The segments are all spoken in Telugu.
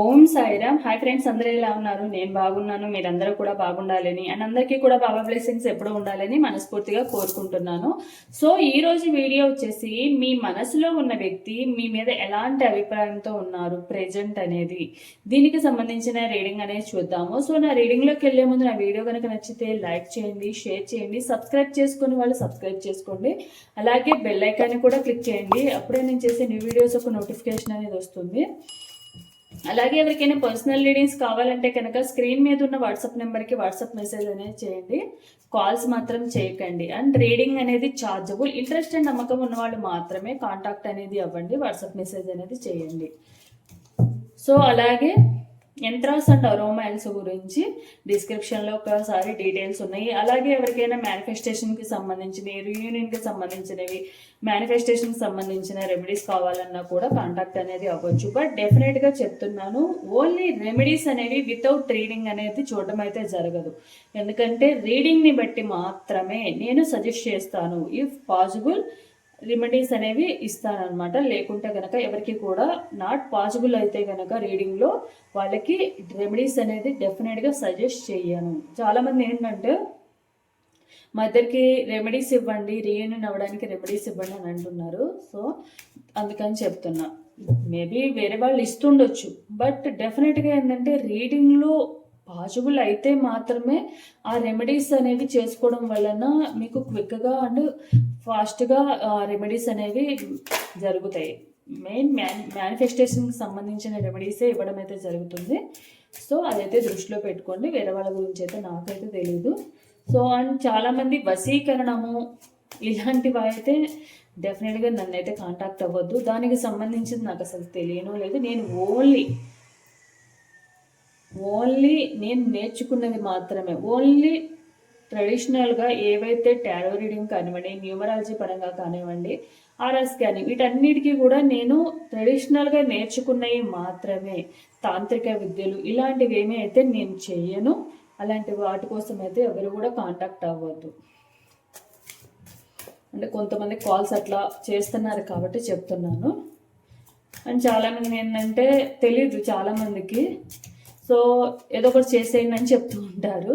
ఓం సాయిరామ్. హాయ్ ఫ్రెండ్స్ అందరూ ఎలా ఉన్నారు? నేను బాగున్నాను మీరందరూ కూడా బాగుండాలని అండ్ అందరికీ కూడా బాబా బ్లెస్సింగ్స్ ఎప్పుడు ఉండాలని మనస్ఫూర్తిగా కోరుకుంటున్నాను. సో ఈ రోజు వీడియో వచ్చేసి మీ మనసులో ఉన్న వ్యక్తి మీ మీద ఎలాంటి అభిప్రాయంతో ఉన్నారు ప్రెజెంట్ అనేది. దీనికి సంబంధించిన రీడింగ్ అనేది చూద్దాము. సో నా రీడింగ్లోకి వెళ్ళే ముందు నా వీడియో కనుక నచ్చితే లైక్ చేయండి షేర్ చేయండి సబ్స్క్రైబ్ చేసుకుని వాళ్ళు సబ్స్క్రైబ్ చేసుకోండి. అలాగే బెల్ ఐకాన్ని కూడా క్లిక్ చేయండి. అప్పుడే నేను చేసే న్యూ వీడియోస్ ఒక నోటిఫికేషన్ అనేది వస్తుంది. అలాగే ఎవరికైనా పర్సనల్ రీడింగ్స్ కావాలంటే కనుక స్క్రీన్ మీద ఉన్న వాట్సాప్ నెంబర్కి వాట్సాప్ మెసేజ్ అనేది చేయండి. కాల్స్ మాత్రం చేయకండి. అండ్ రీడింగ్ అనేది ఛార్జబుల్ ఇంట్రెస్ట్ అండ్ నమ్మకం ఉన్న వాళ్ళు మాత్రమే కాంటాక్ట్ అనేది అవ్వండి. వాట్సాప్ మెసేజ్ అనేది చేయండి. సో అలాగే యంత్రాస్ అండ్ అరోమాయిల్స్ గురించి డిస్క్రిప్షన్లో ఒకసారి డీటెయిల్స్ ఉన్నాయి. అలాగే ఎవరికైనా మేనిఫెస్టేషన్కి సంబంధించినవి రీయూనియన్కి సంబంధించినవి మేనిఫెస్టేషన్కి సంబంధించిన రెమెడీస్ కావాలన్నా కూడా కాంటాక్ట్ అనేది అవ్వచ్చు. బట్ డెఫినెట్గా చెప్తున్నాను ఓన్లీ రెమెడీస్ అనేవి వితౌట్ రీడింగ్ అనేది చూడడం అయితే జరగదు. ఎందుకంటే రీడింగ్ని బట్టి మాత్రమే నేను సజెస్ట్ చేస్తాను. ఇఫ్ పాసిబుల్ రెమెడీస్ అనేవి ఇస్తానమాట లేకుంటే కనుక ఎవరికి కూడా నాట్ పాసిబుల్ అయితే కనుక రీడింగ్లో వాళ్ళకి రెమెడీస్ అనేది డెఫినెట్గా సజెస్ట్ చేయను. చాలామంది ఏంటంటే మా ఇద్దరికి రెమెడీస్ ఇవ్వండి రీయూనియన్ అవ్వడానికి రెమెడీస్ ఇవ్వండి అని అంటున్నారు. సో అందుకని చెప్తున్నా. మేబీ వేరే వాళ్ళు ఇస్తుండొచ్చు. బట్ డెఫినెట్గా ఏంటంటే రీడింగ్లో పాసిబుల్ అయితే మాత్రమే ఆ రెమెడీస్ అనేవి చేసుకోవడం వలన మీకు క్విక్గా అండ్ ఫాస్ట్గా రెమెడీస్ అనేవి జరుగుతాయి. మెయిన్ మ్యాన్ మేనిఫెస్టేషన్కి సంబంధించిన రెమెడీసే ఇవ్వడం అయితే జరుగుతుంది. సో అదైతే దృష్టిలో పెట్టుకోండి. వేరే వాళ్ళ గురించి అయితే నాకైతే తెలియదు సో అండ్ చాలామంది వశీకరణము ఇలాంటివి అయితే డెఫినెట్గా నన్ను అయితే కాంటాక్ట్ అవ్వద్దు. దానికి సంబంధించింది నాకు అసలు తెలియను లేదు. నేను ఓన్లీ ఓన్లీ నేను నేర్చుకున్నది మాత్రమే. ఓన్లీ ట్రెడిషనల్గా ఏవైతే టారో రీడింగ్ కానివ్వండి న్యూమరాలజీ పరంగా కానివ్వండి ఆర్ఎస్ కానీ వీటన్నిటికీ కూడా నేను ట్రెడిషనల్గా నేర్చుకున్నవి మాత్రమే. తాంత్రిక విద్యలు ఇలాంటివి ఏమీ అయితే నేను చేయను అలాంటి వాటి కోసం అయితే ఎవరు కూడా కాంటాక్ట్ అవ్వద్దు. అంటే కొంతమంది కాల్స్ అట్లా చేస్తున్నారు కాబట్టి చెప్తున్నాను. అండ్ చాలామంది ఏంటంటే తెలీదు చాలామందికి. సో ఏదో ఒకటి చేసేయండి అని చెప్తూ ఉంటారు.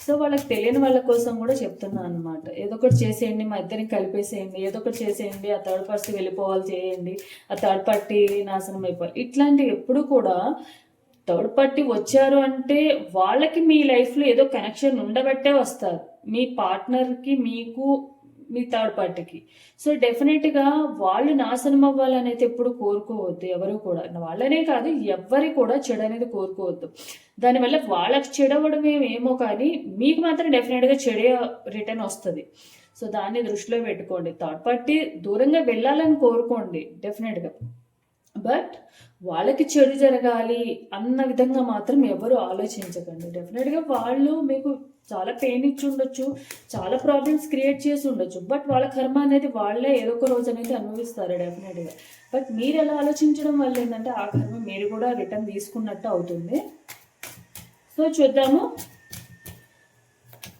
సో వాళ్ళకి తెలియని వాళ్ళ కోసం కూడా చెప్తున్నాను అనమాట ఏదో ఒకటి చేసేయండి మా ఇద్దరిని కలిపేసేయండి ఏదో ఒకటి చేసేయండి ఆ థర్డ్ పార్టీ వెళ్ళిపోవాలి చేయండి ఆ థర్డ్ పార్టీ నాశనం అయిపోవాలి. ఇట్లాంటివి ఎప్పుడు కూడా థర్డ్ పార్టీ వచ్చారు అంటే వాళ్ళకి మీ లైఫ్లో ఏదో కనెక్షన్ ఉండబట్టే వస్తారు. మీ పార్ట్నర్కి మీకు మీ థర్డ్ పార్టీకి. సో డెఫినెట్గా వాళ్ళు నాశనం అవ్వాలని అయితే ఎప్పుడు కోరుకోవద్దు ఎవరు కూడా. వాళ్ళనే కాదు ఎవ్వరి కూడా చెడు అనేది కోరుకోవద్దు. దానివల్ల వాళ్ళకి చెడవడం ఏమో కానీ మీకు మాత్రం డెఫినెట్గా చెడే రిటర్న్ వస్తుంది. సో దాన్ని దృష్టిలో పెట్టుకోండి. థర్డ్ పార్టీ దూరంగా వెళ్ళాలని కోరుకోండి డెఫినెట్గా. బట్ వాళ్ళకి చెడు జరగాలి అన్న విధంగా మాత్రం ఎవరు ఆలోచించకండి. డెఫినెట్గా వాళ్ళు మీకు చాలా పెయిన్ ఇచ్చి ఉండొచ్చు చాలా ప్రాబ్లమ్స్ క్రియేట్ చేసి ఉండొచ్చు బట్ వాళ్ళ కర్మ అనేది వాళ్ళే ఏదో ఒక రోజు అనేది అనుభవిస్తారు డెఫినెట్గా బట్ మీరు ఎలా ఆలోచించడం వల్ల ఏంటంటే ఆ కర్మ మీరు కూడా రిటర్న్ తీసుకున్నట్టు అవుతుంది. సో చూద్దాము.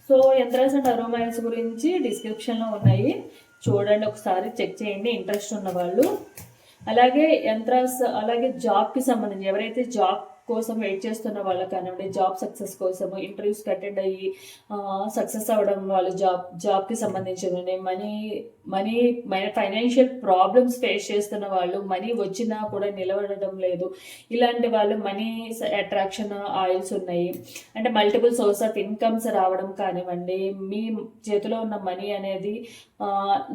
సో యంత్రాస్ అండ్ అరోమాయిల్స్ గురించి డిస్క్రిప్షన్లో ఉన్నాయి. చూడండి ఒకసారి చెక్ చేయండి ఇంట్రెస్ట్ ఉన్న వాళ్ళు. అలాగే యంత్రాస్ అలాగే జాబ్కి సంబంధించి ఎవరైతే జాబ్ కోసం వెయిట్ చేస్తున్న వాళ్ళకి కానివ్వండి జాబ్ సక్సెస్ కోసం ఇంటర్వ్యూస్కి అటెండ్ అయ్యి సక్సెస్ అవ్వడం వాళ్ళు జాబ్ జాబ్కి సంబంధించిన money money financial problems face చేస్తున్న వాళ్ళు మనీ వచ్చినా కూడా నిలబడడం లేదు. ఇలాంటి వాళ్ళు మనీ అట్రాక్షన్ ఆయిల్స్ ఉన్నాయి. అంటే మల్టిపుల్ సోర్స్ ఆఫ్ ఇన్కమ్స్ రావడం కానివ్వండి మీ చేతిలో ఉన్న మనీ అనేది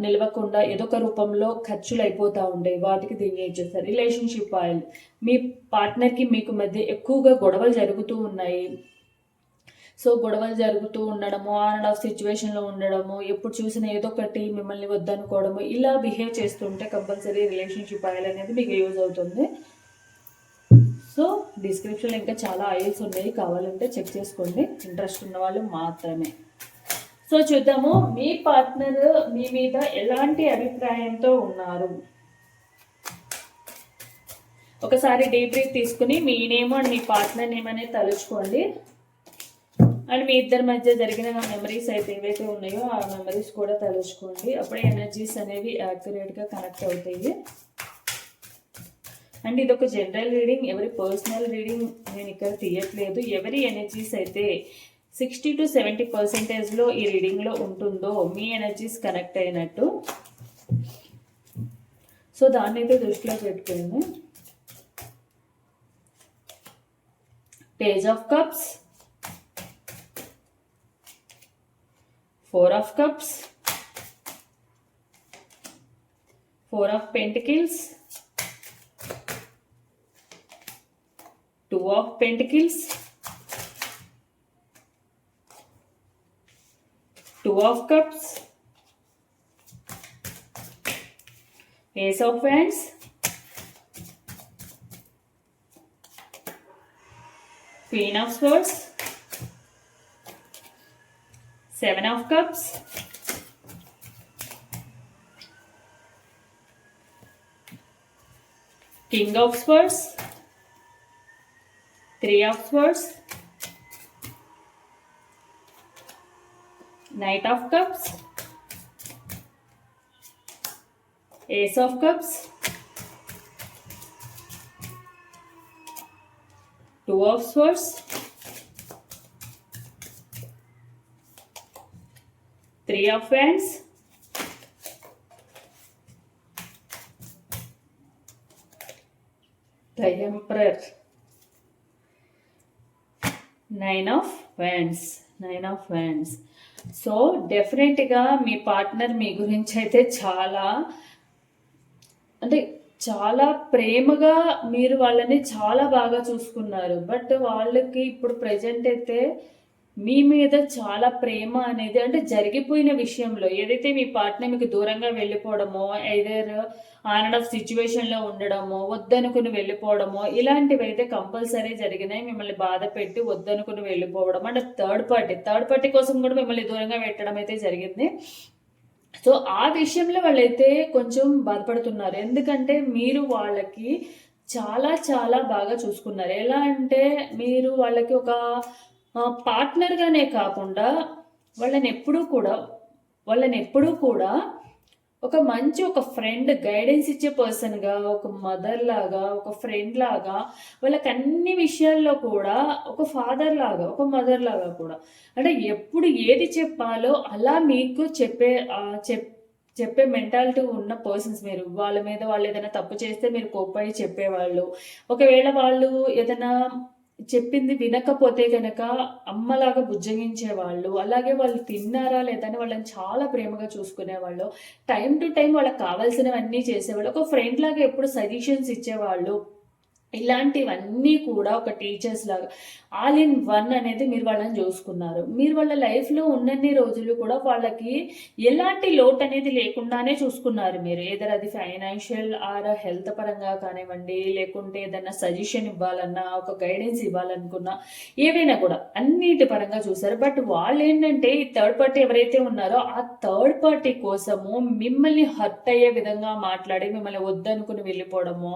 నిలవకుండా ఏదో ఒక రూపంలో ఖర్చులు అయిపోతూ ఉంటాయి వాటికి దీన్ని ఏం చేస్తారు? రిలేషన్షిప్ ఆయిల్ మీ పార్ట్నర్కి మీకు మధ్య ఎక్కువగా గొడవలు జరుగుతూ ఉన్నాయి. సో గొడవలు జరుగుతూ ఉండడము ఆన్ అండ్ ఆఫ్ సిచ్యువేషన్లో ఉండడము ఎప్పుడు చూసినా ఏదో ఒకటి మిమ్మల్ని వద్దనుకోవడము ఇలా బిహేవ్ చేస్తుంటే కంపల్సరీ రిలేషన్షిప్ ఆయిల్ అనేది మీకు యూజ్ అవుతుంది. సో డిస్క్రిప్షన్లో ఇంకా చాలా ఆయిల్స్ ఉన్నాయి. కావాలంటే చెక్ చేసుకోండి. ఇంట్రెస్ట్ ఉన్న వాళ్ళు మాత్రమే. సో చూద్దాము మీ పార్ట్నర్ మీ మీద ఎలాంటి అభిప్రాయంతో ఉన్నారు? ఒకసారి డీప్ బ్రీత్ తీసుకుని మీ నేమ్ అండ్ మీ పార్ట్నర్ నేమ్ అనేది తలుచుకోండి. అండ్ మీ ఇద్దరి మధ్య జరిగిన మెమరీస్ అయితే ఏవైతే ఉన్నాయో ఆ మెమరీస్ కూడా తలుచుకోండి. అప్పుడే ఎనర్జీస్ అనేవి యాక్యురేట్గా కనెక్ట్ అవుతాయి. అండ్ ఇది ఒక జనరల్ రీడింగ్ ఎవరి పర్సనల్ రీడింగ్ నేను ఇక్కడ తీయట్లేదు. ఎవరి ఎనర్జీస్ అయితే సిక్స్టీ టు సెవెంటీ పర్సెంటేజ్లో ఈ రీడింగ్లో ఉంటుందో మీ ఎనర్జీస్ కనెక్ట్ అయినట్టు. సో దాన్ని అయితే దృష్టిలో పెట్టుకుంది page of cups four of cups four of pentacles two of pentacles 2 of cups, ace of wands, queen of swords, seven of cups, king of swords, three of swords, Knight of Cups, Ace of Cups, Two of Swords, Three of Wands, the Emperor, Nine of Wands, Nine of Wands. So డెఫినెట్గా మీ పార్ట్నర్ మీ గురించి అయితే చాలా అంటే చాలా ప్రేమగా మీరు వాళ్ళని చాలా బాగా చూసుకున్నారు. బట్ వాళ్ళకి ఇప్పుడు ప్రజెంట్ అయితే మీ మీద చాలా ప్రేమ అనేది అంటే జరిగిపోయిన విషయంలో ఏదైతే మీ పార్ట్నర్ మీకు దూరంగా వెళ్ళిపోవడమో ఐదర్ ఆన్ అండ్ ఆఫ్ సిచ్యువేషన్లో ఉండడమో వద్దనుకుని వెళ్ళిపోవడమో ఇలాంటివి అయితే కంపల్సరీ జరిగినాయి మిమ్మల్ని బాధ పెట్టి వద్దనుకుని వెళ్ళిపోవడం. అంటే థర్డ్ పార్టీ థర్డ్ పార్టీ కోసం కూడా మిమ్మల్ని దూరంగా పెట్టడం అయితే జరిగింది. సో ఆ విషయంలో వాళ్ళైతే కొంచెం బాధపడుతున్నారు. ఎందుకంటే మీరు వాళ్ళకి చాలా చాలా బాగా చూసుకున్నారు. ఎలా అంటే మీరు వాళ్ళకి ఒక పార్ట్నర్గానే కాకుండా వాళ్ళని ఎప్పుడూ కూడా వాళ్ళని ఎప్పుడూ కూడా ఒక మంచి ఒక ఫ్రెండ్ గైడెన్స్ ఇచ్చే పర్సన్గా ఒక మదర్ లాగా ఒక ఫ్రెండ్ లాగా వాళ్ళకి అన్ని విషయాల్లో కూడా ఒక ఫాదర్ లాగా ఒక మదర్ లాగా కూడా. అంటే ఎప్పుడు ఏది చెప్పాలో అలా మీకు చెప్పే చెప్ చెప్పే మెంటాలిటీ ఉన్న పర్సన్స్ మీరు. వాళ్ళ మీద వాళ్ళు ఏదైనా తప్పు చేస్తే మీరు కోప్పడి చెప్పేవాళ్ళు. ఒకవేళ వాళ్ళు ఏదైనా చెప్పింది వినకపోతే కనుక అమ్మలాగా బుజ్జగించేవాళ్ళు అలాగే వాళ్ళు తిన్నారా లేదని వాళ్ళని చాలా ప్రేమగా చూసుకునేవాళ్ళు టైం టు టైం వాళ్ళకి కావాల్సినవన్నీ చేసేవాళ్ళు. ఒక ఫ్రెండ్ లాగా ఎప్పుడు సజెషన్స్ ఇచ్చేవాళ్ళు. ఇలాంటివన్నీ కూడా ఒక టీచర్స్ లాగా ఆల్ ఇన్ వన్ అనేది మీరు వాళ్ళని చూసుకున్నారు. మీరు వాళ్ళ లైఫ్లో ఉన్నన్ని రోజులు కూడా వాళ్ళకి ఎలాంటి లోటు అనేది లేకుండానే చూసుకున్నారు మీరు. ఏదైనా అది ఫైనాన్షియల్ ఆర్ హెల్త్ పరంగా కానివ్వండి లేకుంటే ఏదైనా సజెషన్ ఇవ్వాలన్నా ఒక గైడెన్స్ ఇవ్వాలనుకున్నా ఏవైనా కూడా అన్నిటి పరంగా చూసారు బట్ వాళ్ళు ఏంటంటే ఈ థర్డ్ పార్టీ ఎవరైతే ఉన్నారో ఆ థర్డ్ పార్టీ కోసము మిమ్మల్ని హర్ట్ అయ్యే విధంగా మాట్లాడి మిమ్మల్ని వద్దనుకుని వెళ్ళిపోవడము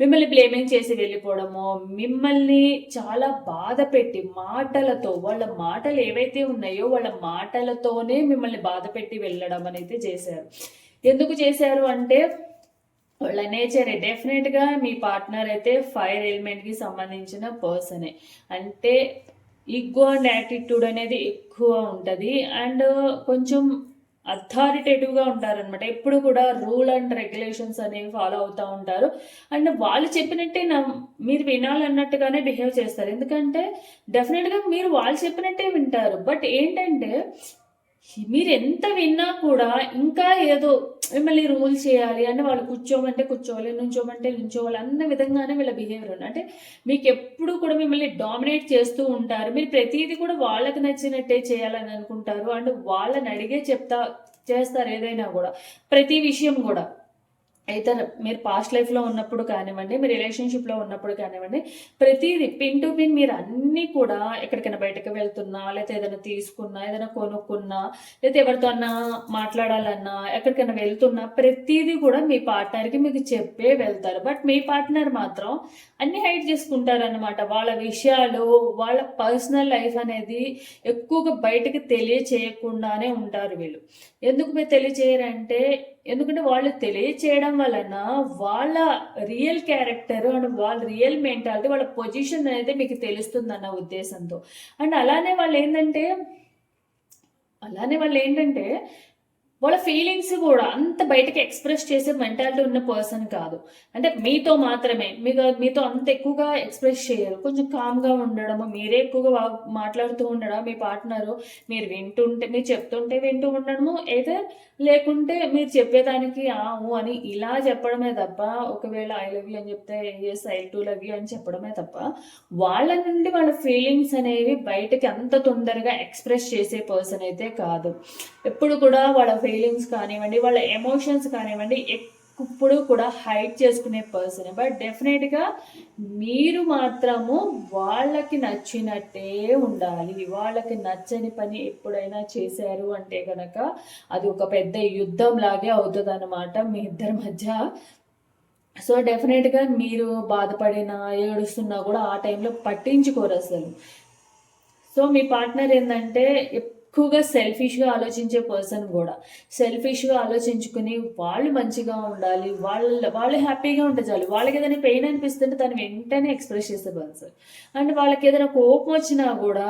మిమ్మల్ని బ్లేమింగ్ చేసి వెళ్ళిపోవడమో మిమ్మల్ని చాలా బాధ పెట్టి మాటలతో వాళ్ళ మాటలు ఏవైతే ఉన్నాయో వాళ్ళ మాటలతోనే మిమ్మల్ని బాధ పెట్టి వెళ్ళడం అనేది చేశారు. ఎందుకు చేశారు అంటే వాళ్ళ నేచర్. డెఫినెట్గా మీ పార్ట్నర్ అయితే ఫైర్ ఎలిమెంట్కి సంబంధించిన పర్సనే అంటే ఈగో అండ్ యాటిట్యూడ్ అనేది ఎక్కువ ఉంటుంది. అండ్ కొంచెం అథారిటేటివ్గా ఉంటారనమాట ఎప్పుడు కూడా రూల్ అండ్ రెగ్యులేషన్స్ అనేవి ఫాలో అవుతూ ఉంటారు. అండ్ వాళ్ళు చెప్పినట్టే నా మీరు వినాలన్నట్టుగానే బిహేవ్ చేస్తారు. ఎందుకంటే డెఫినెట్గా మీరు వాళ్ళు చెప్పినట్టే వింటారు. బట్ ఏంటంటే మీరు ఎంత విన్నా కూడా ఇంకా ఏదో మిమ్మల్ని రూల్ చేయాలి అంటే వాళ్ళు కూర్చోమంటే కూర్చోవాలి నుంచోమంటే నుంచోవాలి అన్న విధంగానే వీళ్ళ బిహేవియర్ ఉంది. అంటే మీకు ఎప్పుడు కూడా మిమ్మల్ని డామినేట్ చేస్తూ ఉంటారు. మీరు ప్రతిదీ కూడా వాళ్ళకి నచ్చినట్టే చేయాలని అనుకుంటారు. అండ్ వాళ్ళని అడిగే చెప్తా చేస్తారు ఏదైనా కూడా. ప్రతి విషయం కూడా. అయితే మీరు పాస్ట్ లైఫ్లో ఉన్నప్పుడు కానివ్వండి మీ రిలేషన్షిప్లో ఉన్నప్పుడు కానివ్వండి ప్రతిదీ పిన్ టు పిన్ మీరు అన్నీ కూడా ఎక్కడికైనా బయటకు వెళ్తున్నా లేకపోతే ఏదైనా తీసుకున్నా ఏదైనా కొనుక్కున్నా లేకపోతే ఎవరితో అన్నా మాట్లాడాలన్నా ఎక్కడికైనా వెళ్తున్నా ప్రతిదీ కూడా మీ పార్ట్నర్కి మీకు చెప్పే వెళ్తారు. బట్ మీ పార్ట్నర్ మాత్రం అన్ని హైడ్ చేసుకుంటారనమాట వాళ్ళ విషయాలు వాళ్ళ పర్సనల్ లైఫ్ అనేది ఎక్కువగా బయటకు తెలియచేయకుండానే ఉంటారు వీళ్ళు. ఎందుకు మీరు తెలియచేయరంటే ఎందుకంటే వాళ్ళు తెలియచేయడం వలన వాళ్ళ రియల్ క్యారెక్టర్ అండ్ వాళ్ళ రియల్ మెంటాలిటీ వాళ్ళ పొజిషన్ అనేది మీకు తెలుస్తుంది అన్న ఉద్దేశంతో. అండ్ అలానే వాళ్ళు ఏంటంటే అలానే వాళ్ళు ఏంటంటే వాళ్ళ ఫీలింగ్స్ కూడా అంత బయటకి ఎక్స్ప్రెస్ చేసే మెంటాలిటీ ఉన్న పర్సన్ కాదు. అంటే మీతో మాత్రమే మీకు మీతో అంత ఎక్కువగా ఎక్స్ప్రెస్ చేయరు. కొంచెం కామ్గా ఉండడము మీరే ఎక్కువగా మాట్లాడుతూ ఉండడం మీ పార్ట్నరు మీరు వింటుంటే మీరు చెప్తుంటే వింటూ ఉండడము అయితే లేకుంటే మీరు చెప్పేదానికి ఆవు అని ఇలా చెప్పడమే తప్ప ఒకవేళ ఐ లవ్ యూ అని చెప్తే yes I too love you అని చెప్పడమే తప్ప వాళ్ళ నుండి వాళ్ళ ఫీలింగ్స్ అనేవి బయటకి అంత తొందరగా ఎక్స్ప్రెస్ చేసే పర్సన్ అయితే కాదు. ఎప్పుడు కూడా వాళ్ళ ఫీలింగ్స్ కానివ్వండి వాళ్ళ ఎమోషన్స్ కానివ్వండి ఇప్పుడు కూడా హైడ్ చేసుకునే పర్సన్ బట్ డెఫినెట్గా మీరు మాత్రము వాళ్ళకి నచ్చినట్టే ఉండాలి. వాళ్ళకి నచ్చని పని ఎప్పుడైనా చేశారు అంటే కనుక అది ఒక పెద్ద యుద్ధం లాగే అవుతుంది అనమాట మీ ఇద్దరి మధ్య. సో డెఫినెట్గా మీరు బాధపడినా ఏడుస్తున్నా కూడా ఆ టైంలో పట్టించుకోరు అసలు. సో మీ పార్ట్నర్ ఏంటంటే ఎక్కువగా సెల్ఫిష్గా ఆలోచించే పర్సన్ కూడా. సెల్ఫిష్గా ఆలోచించుకుని వాళ్ళు మంచిగా ఉండాలి వాళ్ళ వాళ్ళు హ్యాపీగా ఉంటే చాలు. వాళ్ళకి ఏదైనా పెయిన్ అనిపిస్తుంటే దాన్ని వెంటనే ఎక్స్ప్రెస్ చేసే పర్సన్ అండ్ వాళ్ళకి ఏదైనా కోపం వచ్చినా కూడా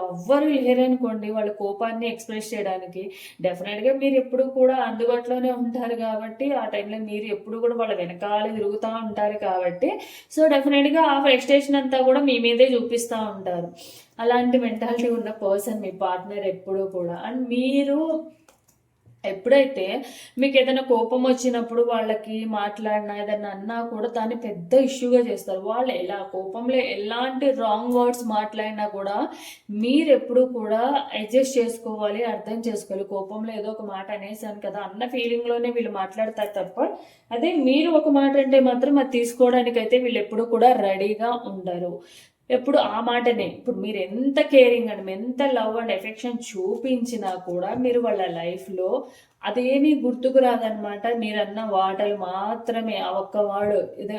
ఎవ్వరు లేరనుకోండి వాళ్ళ కోపాన్ని ఎక్స్ప్రెస్ చేయడానికి. డెఫినెట్గా మీరు ఎప్పుడు కూడా అందుబాటులోనే ఉంటారు కాబట్టి ఆ టైంలో మీరు ఎప్పుడు కూడా వాళ్ళ వెనకాల తిరుగుతూ ఉంటారు కాబట్టి సో డెఫినెట్గా ఆ ఫ్రస్ట్రేషన్ అంతా కూడా మీ మీదే చూపిస్తూ ఉంటారు. అలాంటి మెంటాలిటీ ఉన్న పర్సన్ మీ పార్ట్నర్ ఎప్పుడూ కూడా. అండ్ మీరు ఎప్పుడైతే మీకు ఏదైనా కోపం వచ్చినప్పుడు వాళ్ళకి మాట్లాడినా ఏదైనా అన్నా కూడా దాన్ని పెద్ద ఇష్యూగా చేస్తారు. వాళ్ళు ఎలా కోపంలో ఎలాంటి రాంగ్ వర్డ్స్ మాట్లాడినా కూడా మీరు ఎప్పుడు కూడా అడ్జస్ట్ చేసుకోవాలి అర్థం చేసుకోవాలి. కోపంలో ఏదో ఒక మాట అనేసాను కదా అన్న ఫీలింగ్లోనే వీళ్ళు మాట్లాడతారు తప్ప అదే మీరు ఒక మాట అంటే మాత్రం అది తీసుకోవడానికి అయితే వీళ్ళు ఎప్పుడు కూడా రెడీగా ఉండరు. ఎప్పుడు ఆ మాటనే. ఇప్పుడు మీరు ఎంత కేరింగ్ అండ్ ఎంత లవ్ అండ్ ఎఫెక్షన్ చూపించినా కూడా మీరు వాళ్ళ లైఫ్లో అదేమీ గుర్తుకు రాదనమాట మీరన్న వాటలు మాత్రమే ఆ ఒక్క వాడు ఏదో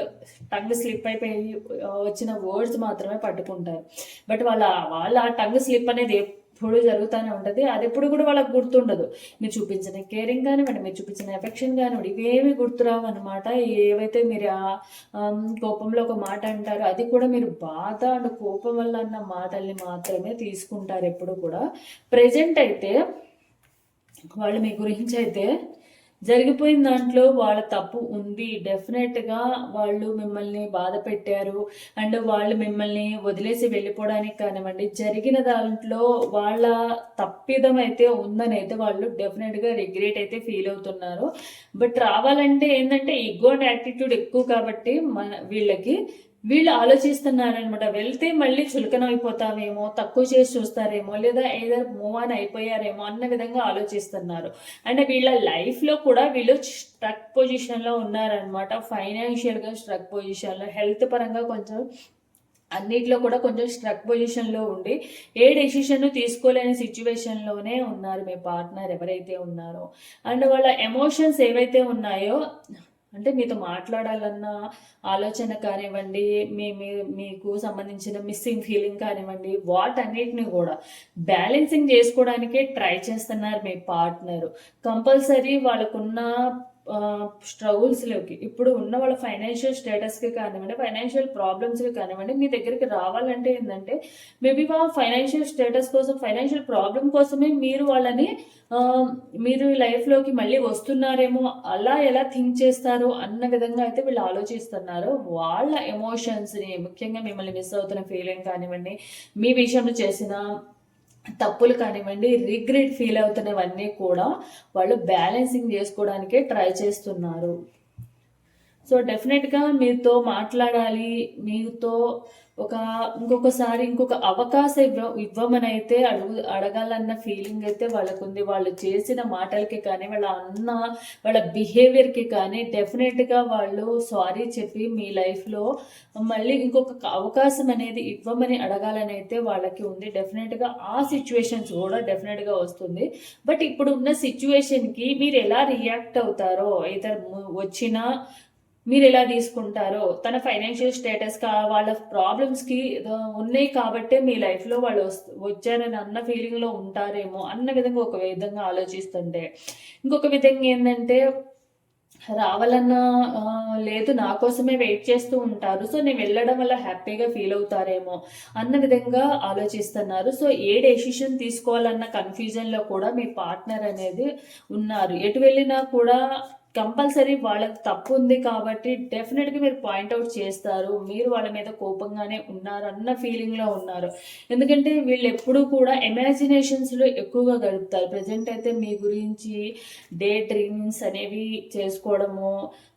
టంగ్ స్లిప్ అయిపోయి వచ్చిన వర్డ్స్ మాత్రమే పట్టుకుంటారు. బట్ వాళ్ళ వాళ్ళ టంగ్ స్లిప్ అనేది ఎప్పుడు జరుగుతూనే ఉంటుంది. అది ఎప్పుడు కూడా వాళ్ళకి గుర్తుండదు. మీరు చూపించిన కేరింగ్ కానివ్వండి మీరు చూపించిన ఎఫెక్షన్ కానివ్వండి ఇవేమి గుర్తురావు అనమాట ఏవైతే మీరు ఆ కోపంలో ఒక మాట అంటారో అది కూడా మీరు బాధ అండ్ కోపం వల్ల అన్న మాటల్ని మాత్రమే తీసుకుంటారు ఎప్పుడు కూడా. ప్రజెంట్ అయితే వాళ్ళు మీ గురించి అయితే జరిగిపోయిన దాంట్లో వాళ్ళ తప్పు ఉంది. డెఫినెట్గా వాళ్ళు మిమ్మల్ని బాధ పెట్టారు. అండ్ వాళ్ళు మిమ్మల్ని వదిలేసి వెళ్ళిపోవడానికి కానివ్వండి జరిగిన దాంట్లో వాళ్ళ తప్పిదం అయితే ఉందని అయితే వాళ్ళు డెఫినెట్గా రిగ్రెట్ అయితే ఫీల్ అవుతున్నారు. బట్ రావాలంటే ఏంటంటే ఈగో అండ్ యాటిట్యూడ్ ఎక్కువ కాబట్టి మన వీళ్ళకి వీళ్ళు ఆలోచిస్తున్నారనమాట వెళ్తే మళ్ళీ చులకన అయిపోతామేమో తక్కువ చేసి చూస్తారేమో లేదా ఏదో మూవ్ ఆన్ అయిపోయారేమో అన్న విధంగా ఆలోచిస్తున్నారు. అండ్ వీళ్ళ లైఫ్లో కూడా వీళ్ళు స్ట్రక్ పొజిషన్లో ఉన్నారనమాట ఫైనాన్షియల్గా స్ట్రక్ పొజిషన్లో హెల్త్ పరంగా కొంచెం అన్నిట్లో కూడా కొంచెం స్ట్రక్ పొజిషన్లో ఉండి ఏ డెసిషన్ తీసుకోలేని సిచ్యువేషన్లోనే ఉన్నారు మీ పార్ట్నర్ ఎవరైతే ఉన్నారో. అండ్ వాళ్ళ ఎమోషన్స్ ఏవైతే ఉన్నాయో అంటే మీతో మాట్లాడాలన్న ఆలోచన కానివ్వండి మీ మీ- మీకు సంబంధించిన మిస్సింగ్ ఫీలింగ్ కానివ్వండి వాటన్నిటిని కూడా బ్యాలెన్సింగ్ చేసుకోవడానికే ట్రై చేస్తున్నారు మీ పార్ట్నర్ కంపల్సరీ వాళ్ళకున్న స్ట్రగుల్స్లోకి ఇప్పుడు ఉన్న వాళ్ళ ఫైనాన్షియల్ స్టేటస్కి కానివ్వండి ఫైనాన్షియల్ ప్రాబ్లమ్స్కి కానివ్వండి మీ దగ్గరికి రావాలంటే ఏంటంటే మేబీ ఆ ఫైనాన్షియల్ స్టేటస్ కోసం ఫైనాన్షియల్ ప్రాబ్లం కోసమే మీరు వాళ్ళని మీరు లైఫ్లోకి మళ్ళీ వస్తున్నారేమో అలా ఎలా థింక్ చేస్తారు అన్న విధంగా అయితే వీళ్ళు ఆలోచిస్తున్నారు. వాళ్ళ ఎమోషన్స్ని ముఖ్యంగా మిమ్మల్ని మిస్ అవుతున్న ఫీలింగ్ కానివ్వండి మీ విషయంలో చేసిన తప్పులు కానివ్వండి రిగ్రెట్ ఫీల్ అవుతున్నవన్నీ కూడా వాళ్ళు బ్యాలెన్సింగ్ చేసుకోవడానికే ట్రై చేస్తున్నారు. సో డెఫినెట్గా మీతో మాట్లాడాలి మీతో ఒక ఇంకొకసారి ఇంకొక అవకాశం ఇవ్వ ఇవ్వమనైతే అడుగు అడగాలన్న ఫీలింగ్ అయితే వాళ్ళకు ఉంది వాళ్ళు చేసిన మాటలకి కానీ వాళ్ళ అన్న వాళ్ళ బిహేవియర్కి కానీ డెఫినెట్గా వాళ్ళు సారీ చెప్పి మీ లైఫ్లో మళ్ళీ ఇంకొక అవకాశం అనేది ఇవ్వమని అడగాలని అయితే వాళ్ళకి ఉంది. డెఫినెట్గా ఆ సిచ్యువేషన్స్ కూడా డెఫినెట్గా వస్తుంది. బట్ ఇప్పుడు ఉన్న సిచ్యువేషన్కి మీరు ఎలా రియాక్ట్ అవుతారో ఇతర వచ్చినా మీరు ఎలా తీసుకుంటారో తన ఫైనాన్షియల్ స్టేటస్ కా వాళ్ళ ప్రాబ్లమ్స్కి ఉన్నాయి కాబట్టే మీ లైఫ్లో వాళ్ళు వస్- వచ్చారని అన్న ఫీలింగ్లో ఉంటారేమో అన్న విధంగా ఒక విధంగా ఆలోచిస్తుంటే. ఇంకొక విధంగా ఏంటంటే రావాలన్నా లేదు నా కోసమే వెయిట్ చేస్తూ ఉంటారు సో నేను వెళ్ళడం వల్ల హ్యాపీగా ఫీల్ అవుతారేమో అన్న విధంగా ఆలోచిస్తున్నారు. సో ఏ డెసిషన్ తీసుకోవాలన్న కన్ఫ్యూజన్లో కూడా మీ పార్ట్నర్ అనేది ఉన్నారు. ఎటు వెళ్ళినా కూడా కంపల్సరీ వాళ్ళకి తప్పు ఉంది కాబట్టి డెఫినెట్గా మీరు పాయింట్అవుట్ చేస్తారు. మీరు వాళ్ళ మీద కోపంగానే ఉన్నారు అన్న ఫీలింగ్లో ఉన్నారు. ఎందుకంటే వీళ్ళు ఎప్పుడూ కూడా ఇమాజినేషన్స్లో ఎక్కువగా గడుపుతారు. ప్రజెంట్ అయితే మీ గురించి డే డ్రీమింగ్స్ అనేవి చేసుకోవడము.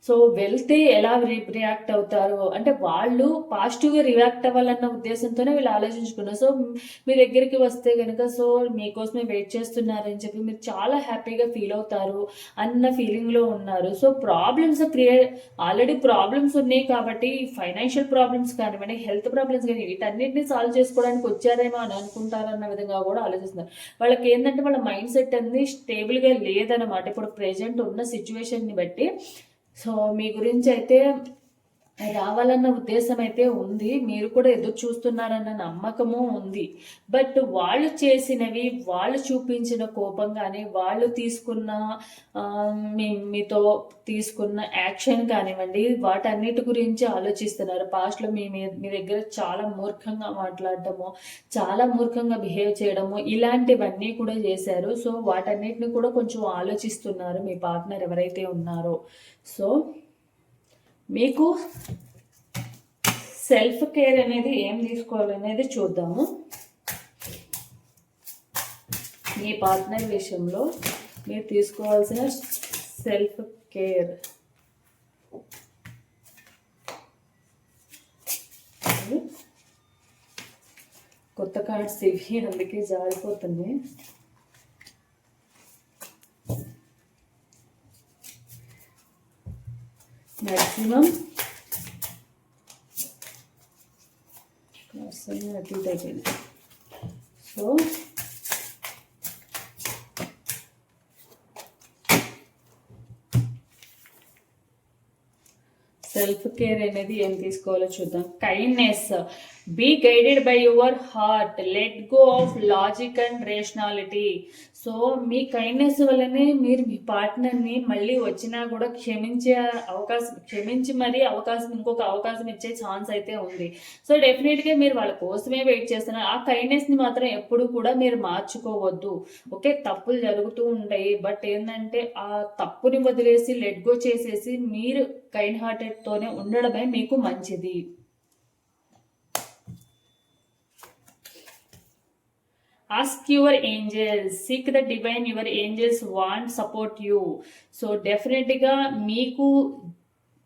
సో వెళ్తే ఎలా రియాక్ట్ అవుతారు? అంటే వాళ్ళు పాజిటివ్గా రియాక్ట్ అవ్వాలన్న ఉద్దేశంతోనే వీళ్ళు ఆలోచించుకున్నారు. సో మీ దగ్గరికి వస్తే కనుక సో మీకోసమే వెయిట్ చేస్తున్నారని చెప్పి మీరు చాలా హ్యాపీగా ఫీల్ అవుతారు అన్న ఫీలింగ్లో ఉన్నారు. So problems create already problems ఉన్నాయి కాబట్టి ఫైనాన్షియల్ ప్రాబ్లమ్స్ కానివ్వండి హెల్త్ ప్రాబ్లమ్స్ కానీ వీటన్నిటిని సాల్వ్ చేసుకోవడానికి వచ్చారేమో అని అనుకుంటారన్న విధంగా కూడా ఆలోచిస్తున్నారు. వాళ్ళకి ఏంటంటే వాళ్ళ మైండ్ సెట్ అనేది స్టేబుల్గా లేదనమాట ఇప్పుడు ప్రెజెంట్ ఉన్న సిచ్యువేషన్ని బట్టి. సో మీ గురించి అయితే రావాలన్న ఉద్దేశం అయితే ఉంది. మీరు కూడా ఎదురు చూస్తున్నారన్న నమ్మకము ఉంది. బట్ వాళ్ళు చేసినవి వాళ్ళు చూపించిన కోపం కానీ వాళ్ళు తీసుకున్న మీ మీతో తీసుకున్న యాక్షన్ కానివ్వండి వాటన్నిటి గురించి ఆలోచిస్తున్నారు. పాస్ట్లో మీ మీ దగ్గర చాలా మూర్ఖంగా మాట్లాడటము చాలా మూర్ఖంగా బిహేవ్ చేయడము ఇలాంటివన్నీ కూడా చేశారు. సో వాటన్నిటిని కూడా కొంచెం ఆలోచిస్తున్నారు మీ పార్ట్నర్ ఎవరైతే ఉన్నారో. సో మీకు సెల్ఫ్ కేర్ అనేది ఏం తీసుకోవాలనేది చూద్దాము. మీ పార్ట్నర్ విషయంలో మీరు తీసుకోవాల్సిన సెల్ఫ్ కేర్ కొత్త కార్డ్స్ ఇవి అందుకే జారిపోతుంది మ్యాక్సిమం అసలు అటు ఇటు అయిపోయింది సో సెల్ఫ్ కేర్ అనేది ఏం తీసుకోవాలో చూద్దాం. Kindness be guided by your heart let go of logic and rationality so me kindness వల్లనే మీరు మీ పార్ట్నర్ని మళ్ళీ వచ్చినా కూడా క్షమించే అవకాశం క్షమించి మరీ అవకాశం ఇంకొక అవకాశం ఇచ్చే ఛాన్స్ అయితే ఉంది. సో డెఫినెట్గా మీరు వాళ్ళ కోసమే వెయిట్ చేస్తున్నారు. ఆ కైండ్నెస్ని మాత్రం ఎప్పుడు కూడా మీరు మార్చుకోవద్దు. ఓకే తప్పులు జరుగుతూ ఉంటాయి. బట్ ఏంటంటే ఆ తప్పుని వదిలేసి లెట్ గో చేసేసి మీరు కైండ్ హార్టెడ్తోనే ఉండడమే మీకు మంచిది. Ask your angels seek the divine your angels want support you so డెఫినెట్గా మీకు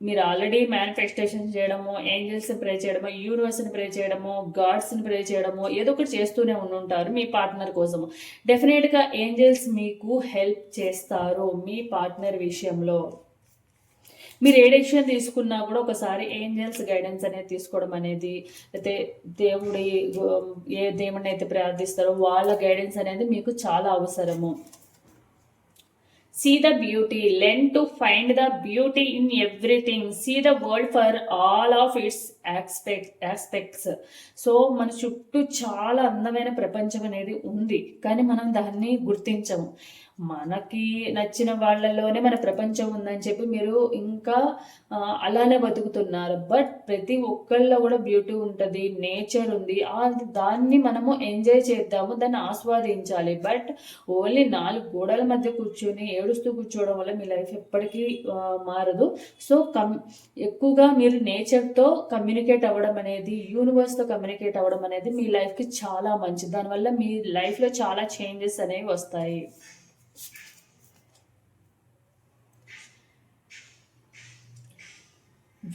మీరు ఆల్రెడీ మేనిఫెస్టేషన్ చేయడము ఏంజల్స్ని ప్రే చేయడము యూనివర్స్ని ప్రే చేయడము గాడ్స్ని ప్రే చేయడము ఏదో ఒకటి చేస్తూనే ఉండుంటారు మీ పార్ట్నర్ కోసము. డెఫినెట్గా ఏంజల్స్ మీకు హెల్ప్ చేస్తారు మీ పార్ట్నర్ విషయంలో. మీరు ఏ డెసిషన్ తీసుకున్నా కూడా ఒకసారి ఏంజల్స్ గైడెన్స్ అనేది తీసుకోవడం అనేది అయితే దేవుడి ఏ దేవుడిని అయితే ప్రార్థిస్తారో వాళ్ళ గైడెన్స్ అనేది మీకు చాలా అవసరము. See the beauty learn to find the beauty in everything see the world for all of its aspect aspects so మన చుట్టూ చాలా అందమైన ప్రపంచం అనేది ఉంది. కానీ మనం దాన్ని గుర్తించము. మనకి నచ్చిన వాళ్ళలోనే మన ప్రపంచం ఉందని చెప్పి మీరు ఇంకా అలానే బతుకుతున్నారు. బట్ ప్రతి ఒక్కళ్ళలో కూడా బ్యూటీ ఉంటుంది నేచర్ ఉంది. దాన్ని మనము ఎంజాయ్ చేద్దాము దాన్ని ఆస్వాదించాలి. బట్ ఓన్లీ నాలుగు గోడల మధ్య కూర్చొని ఏడుస్తూ కూర్చోవడం వల్ల మీ లైఫ్ ఎప్పటికీ మారదు. సో కమ్ ఎక్కువగా మీరు నేచర్తో కమ్యూనికేట్ అవ్వడం అనేది యూనివర్స్తో కమ్యూనికేట్ అవ్వడం అనేది మీ లైఫ్కి చాలా మంచిది. దానివల్ల మీ లైఫ్లో చాలా చేంజెస్ అనేవి వస్తాయి.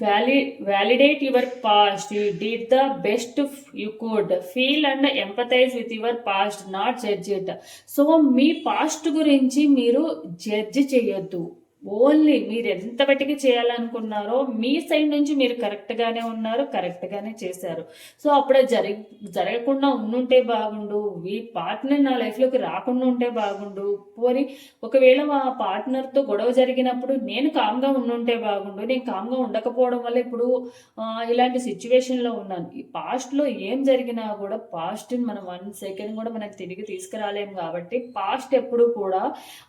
Valley validate your past you did the best you could feel and empathize with your past not judge it so me past గురించి మీరు జడ్జ్ చేయొద్దు. ఓన్లీ మీరు ఎంత బట్టికి చేయాలనుకున్నారో మీ సైడ్ నుంచి మీరు కరెక్ట్గానే ఉన్నారు కరెక్ట్గానే చేశారు. సో అప్పుడే జరి జరగకుండా ఉండుంటే బాగుండు ఈ పార్ట్నర్ నా లైఫ్లోకి రాకుండా ఉంటే బాగుండు పోని ఒకవేళ మా పార్ట్నర్తో గొడవ జరిగినప్పుడు నేను కామ్గా ఉండుంటే బాగుండు నేను కామ్గా ఉండకపోవడం వల్ల ఇప్పుడు ఇలాంటి సిచ్యువేషన్లో ఉన్నాను. ఈ పాస్ట్లో ఏం జరిగినా కూడా పాస్ట్ని మనం వన్ సెకండ్ కూడా మనకు తిరిగి తీసుకురాలేము కాబట్టి పాస్ట్ ఎప్పుడు కూడా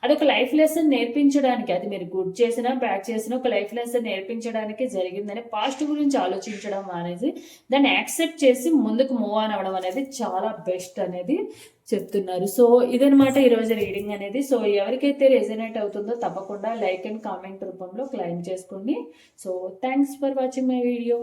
అదొక లైఫ్ లెసన్ నేర్పించడానికి అది మీరు మీరు గుడ్ చేసినా బ్యాడ్ చేసినా ఒక లైఫ్ లెసన్ నేర్పించడానికి జరిగిందని పాస్ట్ గురించి ఆలోచించడం అనేది దాన్ని యాక్సెప్ట్ చేసి ముందుకు మూవ్ ఆన్ అవ్వడం అనేది చాలా బెస్ట్ అనేది చెప్తున్నారు. సో ఇదనమాట ఈరోజు రీడింగ్ అనేది. సో ఎవరికైతే రెజనేట్ అవుతుందో తప్పకుండా లైక్ అండ్ కామెంట్ రూపంలో క్లైమ్ చేసుకోండి. So thanks for watching my video.